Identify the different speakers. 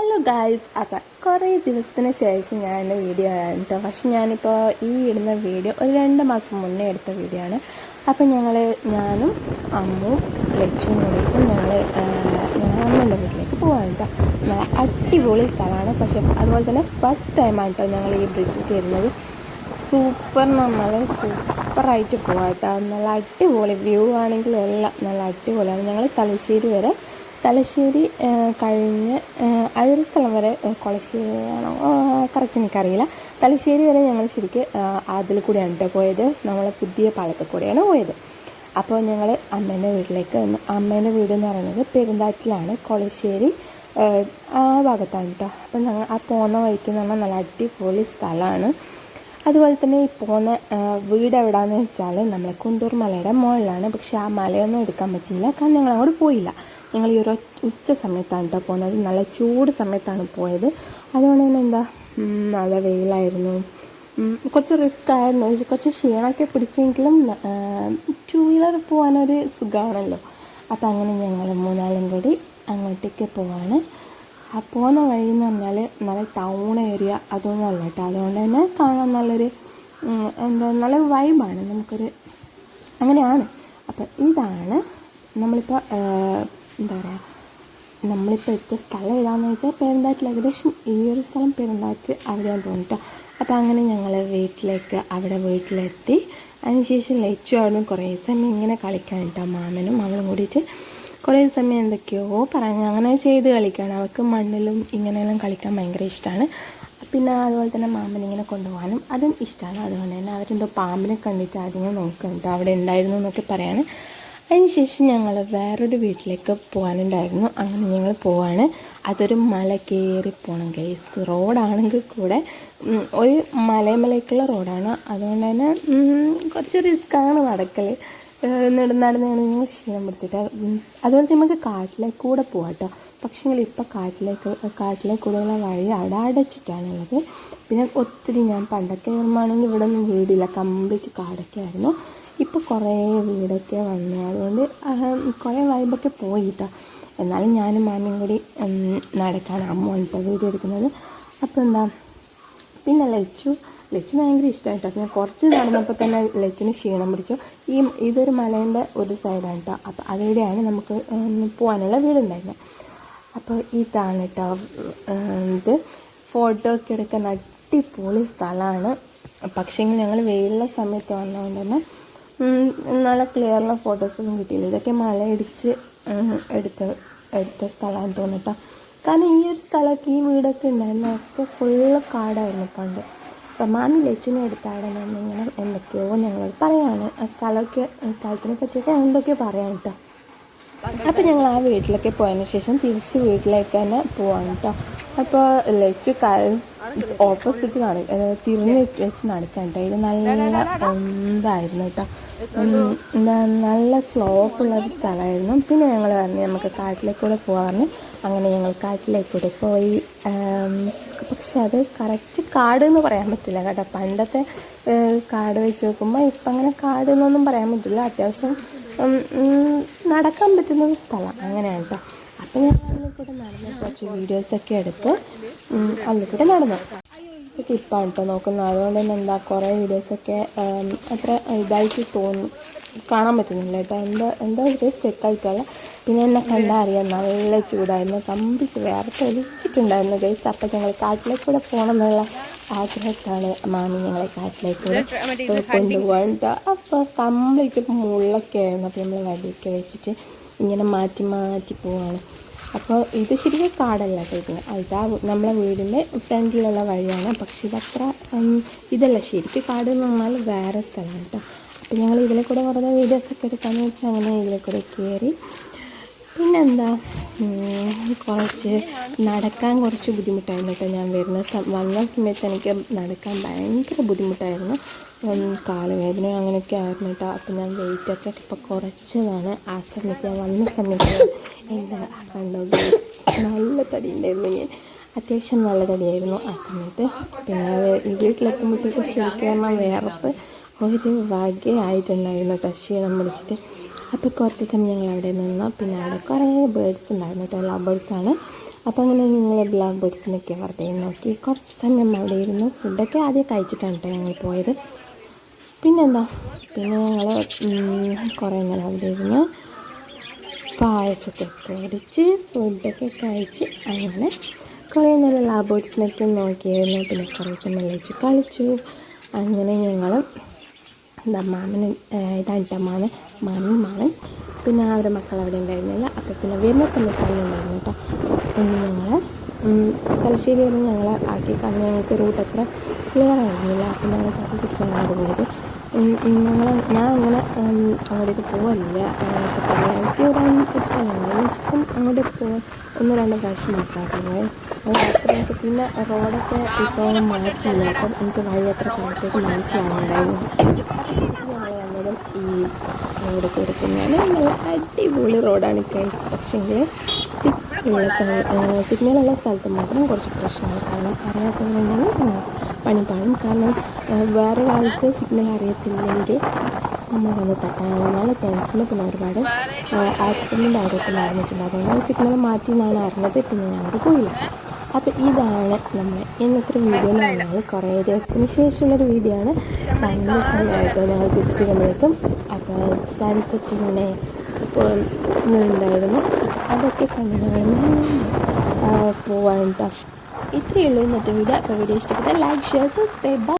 Speaker 1: Hello guys അപ്പം കുറേ ദിവസത്തിന് ശേഷം ഞാൻ എന്റെ വീഡിയോ ആണ് കേട്ടോ പക്ഷെ ഞാനിപ്പോൾ ഈ ഇടുന്ന വീഡിയോ ഒരു രണ്ട് മാസം മുന്നേ എടുത്ത വീഡിയോ ആണ്. അപ്പം ഞങ്ങൾ ഞാനും അമ്മു ലക്ഷ്യം കൂടിയിട്ടും ഞങ്ങൾ അമ്മേന്റെ വീട്ടിലേക്ക് പോവാണ് കേട്ടോ അടിപൊളി സ്ഥലമാണ്. പക്ഷെ അതുപോലെ തന്നെ ഫസ്റ്റ് ടൈമാണ് കേട്ടോ ഞങ്ങൾ ഈ ബ്രിഡ്ജിൽ കയറുന്നത്. സൂപ്പർ നമ്മൾ സൂപ്പറായിട്ട് പോകാം കേട്ടോ നല്ല അടിപൊളി വ്യൂ ആണെങ്കിലും എല്ലാം നല്ല അടിപൊളിയാണ്. ഞങ്ങൾ തലശ്ശേരി വരെ തലശ്ശേരി കഴിഞ്ഞ് ആ, സ്ഥലം വരെ കൊളശ്ശേരിയാണോ? കറക്റ്റ് എനിക്കറിയില്ല. തലശ്ശേരി വരെ ഞങ്ങൾ ശരിക്ക് അതിൽ കൂടെയാണ് കേട്ടോ പോയത്. നമ്മളെ പുതിയ പാലത്തിൽ കൂടെയാണ് പോയത്. അപ്പോൾ ഞങ്ങൾ അമ്മേന്റെ വീട്ടിലേക്ക് വന്നു. അമ്മേന്റെ വീട് എന്ന് പറയുന്നത് പെരുന്താറ്റിലാണ് കൊളശ്ശേരി ആ, ഭാഗത്താണ് കേട്ടോ അപ്പം ഞങ്ങൾ ആ പോകുന്ന വഴിക്ക് നമ്മൾ നല്ല അടിപൊളി സ്ഥലമാണ്. അതുപോലെ തന്നെ ഈ പോകുന്ന വീട് എവിടെയാണെന്ന് വെച്ചാൽ നമ്മളെ കുണ്ടൂർ മലയുടെ മുകളിലാണ്. പക്ഷേ ആ മലയൊന്നും എടുക്കാൻ പറ്റിയില്ല. കാരണം ഞങ്ങൾ അങ്ങോട്ട് പോയില്ല. ഞങ്ങൾ ഈ ഒരു ഉച്ച സമയത്താണ് കേട്ടോ പോകുന്നത് നല്ല ചൂട് സമയത്താണ് പോയത്. അതുകൊണ്ട് തന്നെ എന്താ നല്ല വെയിലായിരുന്നു. കുറച്ച് റിസ്ക് ആയിരുന്നു. കുറച്ച് ക്ഷീണമൊക്കെ പിടിച്ചെങ്കിലും ടൂ വീലർ പോകാനൊരു സുഖമാണല്ലോ. അപ്പം അങ്ങനെ ഞങ്ങൾ മൂന്നാളും കൂടി അങ്ങോട്ടേക്ക് പോവാണ്. ആ പോകുന്ന വഴി എന്ന് പറഞ്ഞാൽ നല്ല ടൗൺ ഏരിയ അതൊന്നും അല്ല കേട്ടോ അതുകൊണ്ട് തന്നെ കാണാൻ നല്ലൊരു എന്താ നല്ല വൈബാണ് നമുക്കൊരു അങ്ങനെയാണ്. അപ്പം ഇതാണ് നമ്മളിപ്പോൾ എന്താ പറയുക നമ്മളിപ്പോൾ എത്തിയ സ്ഥലം ഏതാണെന്ന് വെച്ചാൽ പെരുന്താറ്റിൽ ഏകദേശം ഈ ഒരു സ്ഥലം പെരുന്താറ്റ് അവിടെയാണ് തോന്നിട്ടോ അപ്പോൾ അങ്ങനെ ഞങ്ങൾ വീട്ടിലേക്ക് അവിടെ വീട്ടിലെത്തി. അതിനുശേഷം ലച്ചു ആയിരുന്നു കുറേ സമയം ഇങ്ങനെ കളിക്കാൻ കേട്ടോ മാമനും അവളും കൂടിയിട്ട്. കുറേ സമയം എന്തൊക്കെയോ പറഞ്ഞു അങ്ങനെ ചെയ്ത് കളിക്കുകയാണ് അവൾക്ക് മണ്ണിലും ഇങ്ങനെയെല്ലാം കളിക്കാൻ ഭയങ്കര ഇഷ്ടമാണ് പിന്നെ അതുപോലെ തന്നെ മാമൻ ഇങ്ങനെ കൊണ്ടുപോകാനും അതും ഇഷ്ടമാണ് അതുകൊണ്ട് തന്നെ അവരെന്തോ പാമ്പിനെ കണ്ടിട്ട് ആദ്യമേ നോക്കുന്നുണ്ട് അവിടെ ഉണ്ടായിരുന്നു എന്നൊക്കെ പറയാണ്. അതിനുശേഷം ഞങ്ങൾ വേറൊരു വീട്ടിലേക്ക് പോകാനുണ്ടായിരുന്നു. അങ്ങനെ ഞങ്ങൾ പോവാണ്. അതൊരു മല കയറി പോകണം കേസ് റോഡാണെങ്കിൽ കൂടെ ഒരു മലയമലയ്ക്കുള്ള റോഡാണ്. അതുകൊണ്ട് തന്നെ കുറച്ച് റിസ്ക്കാണ് നടക്കൽ നടന്ന് നടന്ന് ഞങ്ങൾ ക്ഷീണം പിടിച്ചിട്ട് അതുപോലെ നമുക്ക് കാട്ടിലേക്ക് കൂടെ പോകാം കേട്ടോ പക്ഷേങ്കിൽ ഇപ്പോൾ കാട്ടിലേക്ക് കാട്ടിലേക്ക് കൂടെയുള്ള വഴി അവിടെ അടച്ചിട്ടാണുള്ളത്. പിന്നെ ഒത്തിരി ഞാൻ പണ്ടൊക്കെ ഓർമ്മയാണെങ്കിൽ ഇവിടെ ഒന്നും വീടില്ല. കംപ്ലീറ്റ് കാടൊക്കെ ആയിരുന്നു. ഇപ്പോൾ കുറേ വീടൊക്കെ വന്നു. അതുകൊണ്ട് കുറേ വൈബൊക്കെ പോയി എന്നാലും ഞാനും മാമിയും കൂടി നടക്കാണ് അമ്മ വന്നിട്ട് വീഡിയോ എടുക്കുന്നത്. അപ്പോൾ എന്താ പിന്നെ ലച്ചു ലച്ചു ഭയങ്കര ഇഷ്ടമായിട്ടോ പിന്നെ കുറച്ച് നടന്നപ്പോൾ തന്നെ ലച്ചിന് ക്ഷീണം പിടിച്ചു. ഈ ഇതൊരു മലേന്റെ ഒരു സൈഡാണ് കേട്ടോ അപ്പോൾ അതിലൂടെയാണ് നമുക്ക് പോകാനുള്ള വീടുണ്ടായിരുന്നത് അപ്പോൾ ഇതാണ് കേട്ടോ ഇത് ഫോട്ടോ ഒക്കെ എടുക്കാൻ അടിപൊളി സ്ഥലമാണ് പക്ഷേങ്കിൽ ഞങ്ങൾ വെയിലുള്ള സമയത്ത് വന്നതുകൊണ്ട് തന്നെ നല്ല ക്ലിയറുള്ള ഫോട്ടോസൊന്നും കിട്ടിയില്ല. ഇതൊക്കെ മലയിടിച്ച് എടുത്ത എടുത്ത സ്ഥലമാണെന്ന് തോന്നിട്ടോ കാരണം ഈ ഒരു സ്ഥലമൊക്കെ ഈ വീടൊക്കെ ഉണ്ടായിരുന്നു ഒക്കെ ഫുള്ള് കാടായിരുന്നു പണ്ട്. അപ്പം മാമി ലച്ചുവിനെ എടുത്താണ് ഇങ്ങനെ എന്തൊക്കെയോ ഞങ്ങൾ പറയാണ്. ആ സ്ഥലമൊക്കെ സ്ഥലത്തിനെ പറ്റിയൊക്കെ എന്തൊക്കെയോ പറയാം കേട്ടോ അപ്പം ഞങ്ങൾ ആ വീട്ടിലൊക്കെ പോയതിന് ശേഷം തിരിച്ച് വീട്ടിലേക്ക് തന്നെ പോവാണ് കേട്ടോ അപ്പോൾ ലച്ചു ഓപ്പോസിറ്റ് കാണി. തിരിഞ്ഞ് വെച്ച് കേട്ടോ ഇത് നല്ല എന്തായിരുന്നു കേട്ടോ നല്ല സ്ലോപ്പുള്ളൊരു സ്ഥലമായിരുന്നു. പിന്നെ ഞങ്ങൾ പറഞ്ഞു നമുക്ക് കാട്ടിലേക്കൂടെ പോകാൻ പറഞ്ഞു. അങ്ങനെ ഞങ്ങൾ കാട്ടിലേക്കൂടെ പോയി. പക്ഷെ അത് കറക്റ്റ് കാട് എന്ന് പറയാൻ പറ്റില്ല കേട്ടോ. പണ്ടത്തെ കാട് വെച്ച് നോക്കുമ്പോൾ ഇപ്പം അങ്ങനെ കാട് എന്നൊന്നും പറയാൻ പറ്റില്ല. അത്യാവശ്യം നടക്കാൻ പറ്റുന്ന ഒരു സ്ഥലം. അങ്ങനെയാണ് കേട്ടോ അപ്പം ഞാൻ അതിൽ കൂടെ നടന്ന് കുറച്ച് വീഡിയോസൊക്കെ എടുത്ത് അതിൽ കൂടെ നടന്നു. ഒക്കെ ഇപ്പം കേട്ടോ നോക്കുന്നത്. അതുകൊണ്ട് തന്നെ എന്താ കുറേ വീഡിയോസൊക്കെ അത്ര ഇതായിട്ട് തോന്നും കാണാൻ പറ്റുന്നില്ല കേട്ടോ എന്താ എന്താ ഒരു സ്റ്റെക്കായിട്ടല്ല പിന്നെ എന്നെ കണ്ടാൽ അറിയാം നല്ല ചൂടായിരുന്നു. കമ്പിച്ച് വേറെ തെളിച്ചിട്ടുണ്ടായിരുന്നു ഗൈസ് അപ്പം ഞങ്ങൾ കാട്ടിലേക്ക് കൂടെ പോകണം എന്നുള്ള ആഗ്രഹത്താണ് മാമി ഞങ്ങളെ കാട്ടിലേക്ക് കൊണ്ടുപോകാൻ കേട്ടോ അപ്പോൾ കമ്പിച്ചപ്പോൾ മുള്ളൊക്കെ ആയിരുന്നു. അപ്പോൾ നമ്മൾ വടിയൊക്കെ വെച്ചിട്ട് ഇങ്ങനെ മാറ്റി മാറ്റി പോവാണ്. അപ്പോൾ ഇത് ശരിക്കും കാടല്ല കേട്ടോ ഇത്. ആ നമ്മളെ വീടിന്റെ ഫ്രണ്ടിലുള്ള വഴിയാണ്. പക്ഷെ ഇതത്ര ഇതല്ല. ശരിക്കും കാട് എന്ന് പറഞ്ഞാൽ വേറെ സ്ഥലമാണ് കേട്ടോ. അപ്പോൾ ഞങ്ങൾ ഇതിലെ കൂടെ വെറുതെ വീഡിയോസൊക്കെ എടുക്കാമെന്ന് വെച്ചാൽ അങ്ങനെ ഇതിലെ കൂടെ കയറി പിന്നെന്താ? കുറച്ച് നടക്കാൻ കുറച്ച് ബുദ്ധിമുട്ടായിരുന്നു കേട്ടോ ഞാൻ വരുന്ന വന്ന സമയത്ത് എനിക്ക് നടക്കാൻ ഭയങ്കര ബുദ്ധിമുട്ടായിരുന്നു. കാലുവേദന അങ്ങനെയൊക്കെ ആയിരുന്നു കേട്ടോ. അപ്പം ഞാൻ വെയിറ്റൊക്കെ ഇപ്പോൾ കുറച്ചതാണ്. ആ സമയത്ത് ഞാൻ വന്ന സമയത്ത് എന്താ കണ്ടോ നല്ല തടി ഉണ്ടായിരുന്നു ഞാൻ അത്യാവശ്യം നല്ല തടിയായിരുന്നു ആ സമയത്ത്. പിന്നെ വീട്ടിലെത്തുമ്പോഴത്തേക്ക് ശരിക്കും വേർപ്പ് ഒരു വകയായിട്ടുണ്ടായിരുന്നു കേട്ടോ. ക്ഷീണം പിടിച്ചിട്ട് അപ്പോൾ കുറച്ച് സമയം ഞങ്ങൾ അവിടെ നിന്ന്. പിന്നെ അവിടെ കുറേ ബേഡ്സ് ഉണ്ടായിരുന്നു കേട്ടോ. ലവ് ബേഡ്സാണ് അപ്പോൾ അങ്ങനെ ഞങ്ങൾ ബ്ലാക്ക് ബേഡ്സിനൊക്കെ വെറുതെ നോക്കി കുറച്ച് സമയം അവിടെ ഇരുന്നു. ഫുഡൊക്കെ ആദ്യം കഴിച്ചിട്ടാണ് കേട്ടോ ഞങ്ങൾ പോയത്. പിന്നെന്താ? പിന്നെ ഞങ്ങൾ കുറേ നേരം അവിടെ ഇരുന്ന്. പായസമൊക്കെ കുടിച്ച് ഫുഡൊക്കെ കഴിച്ച് അങ്ങനെ കുറേ നേരം ലാബോട്ട്സിനൊക്കെ നോക്കിയായിരുന്നു പിന്നെ കുറേ സമയം കളിച്ചു. അങ്ങനെ ഞങ്ങൾ എന്താ മാമന് ഇതാണ് മാമൻ മാമൻ. പിന്നെ അവരുടെ മക്കൾ അവിടെ ഉണ്ടായിരുന്നില്ല. അപ്പോൾ പിന്നെ വരുന്ന സമയത്താണ് ഉണ്ടായിരുന്നു കേട്ടോ. ഞങ്ങൾ തലശ്ശേരി വരെ ഞങ്ങൾ ആക്കി കാരണം ഞങ്ങൾക്ക് റൂട്ട് അത്ര ക്ലിയർ ആയിരുന്നില്ല. അപ്പം ഞങ്ങൾ പിടിച്ചാണ് അവിടെ പോയത്. ഞങ്ങൾ ഞാൻ അങ്ങനെ അങ്ങോട്ടേക്ക് പോകില്ല എനിക്ക് ഒരു ദിവസം അങ്ങോട്ടേക്ക് പോകാൻ ഒന്ന് രണ്ട് പ്രാവശ്യം പോയത് അത്രയൊക്കെ പിന്നെ റോഡൊക്കെ ഇപ്പോൾ മാറ്റില്ല അപ്പം എനിക്ക് വഴി അത്ര കാലത്തേക്ക് മനസ്സിലാവുന്നുണ്ടായിരുന്നു ഞങ്ങൾ വന്നതും ഈ റോഡ് കൊടുക്കുന്നതാണ് നല്ല അടിപൊളി റോഡാണ് കൈസ് പക്ഷേങ്കിൽ സിഗ്നലുള്ള സിഗ്നലുള്ള സ്ഥലത്ത് മാത്രം കുറച്ച് പ്രശ്നമാണ് കാരണം അറിയാത്തതുകൊണ്ടാണ് പണി പണിപ്പാടും. കാരണം വേറൊരാൾക്ക് സിഗ്നൽ അറിയത്തില്ലെങ്കിൽ നമ്മൾ വന്ന് തട്ടാനുള്ള നല്ല ചാൻസ് പിന്നെ ഒരുപാട് ആക്സിഡന്റ് ആയിരിക്കും നടന്നിട്ടുണ്ട് അതുകൊണ്ട് സിഗ്നൽ മാറ്റി എന്നാണ് അറിഞ്ഞത്. പിന്നെ ഞങ്ങൾക്ക് പോയില്ല. അപ്പോൾ ഇതാണ് നമ്മൾ ഇന്നത്തെ വീഡിയോ എന്ന് പറയുന്നത് കുറേ ദിവസത്തിന് ശേഷമുള്ളൊരു വീഡിയോ ആണ്. സൺസെറ്റ് ഞങ്ങൾ തിരിച്ചു വരുമ്പോഴേക്കും അപ്പോൾ സൺസെറ്റ് ഇങ്ങനെ ഇപ്പോൾ ഉണ്ടായിരുന്നു അതൊക്കെ കണ്ടുകൊണ്ട് പോവാണ് കേട്ടോ ഇത്രയേ ഉള്ളൂ ഇന്നത്തെ വീഡിയോ അപ്പോൾ വീഡിയോ ഇഷ്ടപ്പെട്ട ലൈക്ക് ഷെയർ സബ്സ്ക്രൈബ്